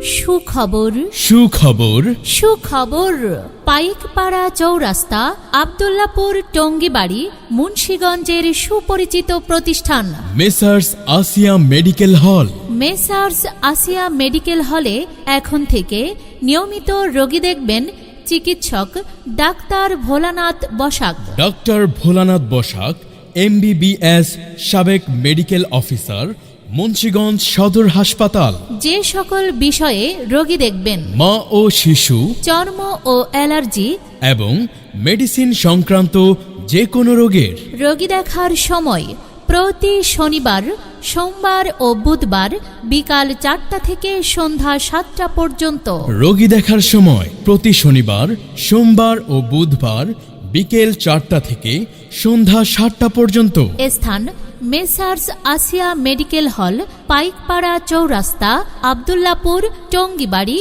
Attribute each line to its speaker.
Speaker 1: সুখবর।
Speaker 2: সুখবর।
Speaker 1: সুখবর পাইকপাড়া চৌরাস্তা আবদুল্লাপুর টঙ্গিবাড়ি মুন্সীগঞ্জের সুপরিচিত প্রতিষ্ঠান।
Speaker 2: Messrs Asia medical hall.
Speaker 1: Messrs Asia medical হলে এখন থেকে নিয়মিত রোগী দেখবেন চিকিৎসক doctor Bholanath Basak.
Speaker 2: Doctor Bholanath Basak MBBS সাবেক মেডিকেল অফিসার মুন্সিগঞ্জ সদর হাসপাতাল।
Speaker 1: যে সকল বিষয়ে রোগী দেখবেন
Speaker 2: মা ও শিশু
Speaker 1: চর্ম ও অ্যালার্জি
Speaker 2: এবং মেডিসিন সংক্রান্ত যে কোনো রোগের।
Speaker 1: রোগী দেখার সময় প্রতি শনিবার সোমবার ও বুধবার বিকাল চারটা থেকে সন্ধ্যা সাতটা পর্যন্ত।
Speaker 2: রোগী দেখার সময় প্রতি শনিবার সোমবার ও বুধবার বিকেল চারটা থেকে সন্ধ্যা সাতটা পর্যন্ত।
Speaker 1: স্থান মেসার্স আসিয়া মেডিকেল হল পাইকপাড়া চৌরাস্তা আবদুল্লাপুর টঙ্গিবাড়ি।